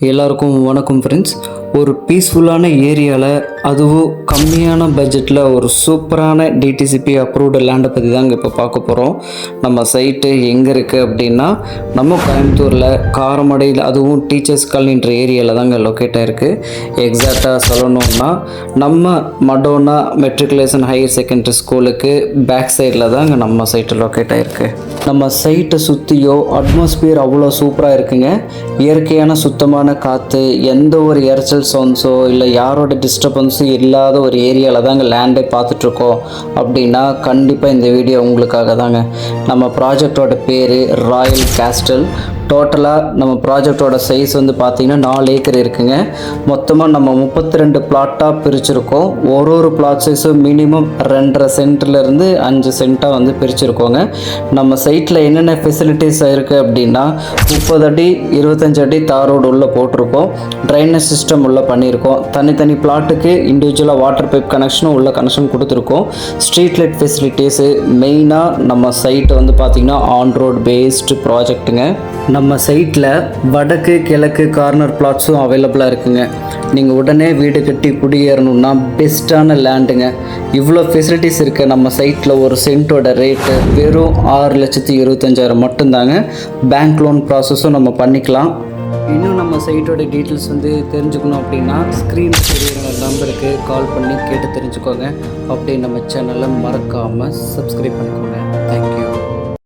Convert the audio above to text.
எல்லாருக்கும் வணக்கம் ஃப்ரெண்ட்ஸ் ஒரு பீஸ்ஃபுல்லான ஏரியாவில் அதுவும் கம்மியான பட்ஜெட்டில் ஒரு சூப்பரான டிடிசிபி அப்ரூவ்டு லேண்டை பற்றி தாங்க இப்போ பார்க்க போகிறோம் நம்ம சைட்டு எங்கே இருக்குது அப்படின்னா நம்ம கோயம்புத்தூரில் காரமடையில் அதுவும் டீச்சர்ஸ் காலனின்ற ஏரியாவில் தாங்க லொக்கேட் ஆகிருக்கு எக்ஸாக்டாக சொல்லணும்னா நம்ம மடோனா மெட்ரிகுலேஷன் ஹையர் செகண்டரி ஸ்கூலுக்கு பேக் சைடில் தாங்க நம்ம சைட்டு லொக்கேட் ஆகிருக்கு நம்ம சைட்டை சுற்றியோ அட்மாஸ்பியர் அவ்வளோ சூப்பராக இருக்குங்க. இயற்கையான சுத்தமான காற்று எந்த ஒரு இரைச்சல் சவுண்ட்ஸோ இல்லை யாரோட டிஸ்டர்பன்ஸும் இல்லாத ஒரு ஏரியாவில் தாங்க லேண்டே பார்த்துட்ருக்கோம். அப்படின்னா கண்டிப்பாக இந்த வீடியோ உங்களுக்காக தாங்க. நம்ம ப்ராஜெக்டோட பேர் ராயல் கேஸ்டல் டோட்டலாக நம்ம ப்ராஜெக்டோட சைஸ் வந்து பார்த்திங்கன்னா நாலு ஏக்கர் இருக்குங்க. மொத்தமாக நம்ம முப்பத்தி ரெண்டு பிளாட்டாக பிரிச்சுருக்கோம். ஒரு ஒரு பிளாட் சைஸும் மினிமம் ரெண்டரை சென்ட்லேருந்து அஞ்சு சென்ட்டாக வந்து பிரிச்சுருக்கோங்க. நம்ம சைட்டில் என்னென்ன ஃபெசிலிட்டிஸ் இருக்குது அப்படின்னா முப்பது அடி இருபத்தஞ்சு அடி தார் ரோடு உள்ளே போட்டிருக்கோம். ட்ரைனேஜ் சிஸ்டம் உள்ளே பண்ணியிருக்கோம். தனித்தனி பிளாட்டுக்கு இண்டிவிஜுவலாக வாட்டர் பைப் கனெக்ஷனும் உள்ள கனெக்ஷன் கொடுத்துருக்கோம். ஸ்ட்ரீட் லைட் ஃபெசிலிட்டிஸு மெயினாக நம்ம சைட்டை வந்து பார்த்திங்கன்னா ஆன் ரோட் பேஸ்டு ப்ராஜெக்ட்டுங்க நம்ம சைட்டில் வடக்கு கிழக்கு கார்னர் பிளாட்ஸும் அவைலபிளாக இருக்குங்க. நீங்கள் உடனே வீடு கட்டி குடியேறணும்னா பெஸ்ட்டான லேண்டுங்க இவ்வளோ ஃபெசிலிட்டிஸ் இருக்க நம்ம சைட்டில் ஒரு சென்ட்டோட ரேட்டு வெறும் ஆறு லட்சத்தி இருபத்தஞ்சாயிரம் மட்டும்தாங்க. பேங்க் லோன் ப்ராசஸும் நம்ம பண்ணிக்கலாம். இன்னும் நம்ம சைட்டோட டீட்டெயில்ஸ் வந்து தெரிஞ்சுக்கணும் அப்படின்னா ஸ்க்ரீன் தெரியுற நம்பருக்கு கால் பண்ணி கேட்டு தெரிஞ்சுக்கோங்க. அப்படியே நம்ம சேனலை மறக்காமல் சப்ஸ்கிரைப் பண்ணிக்கோங்க.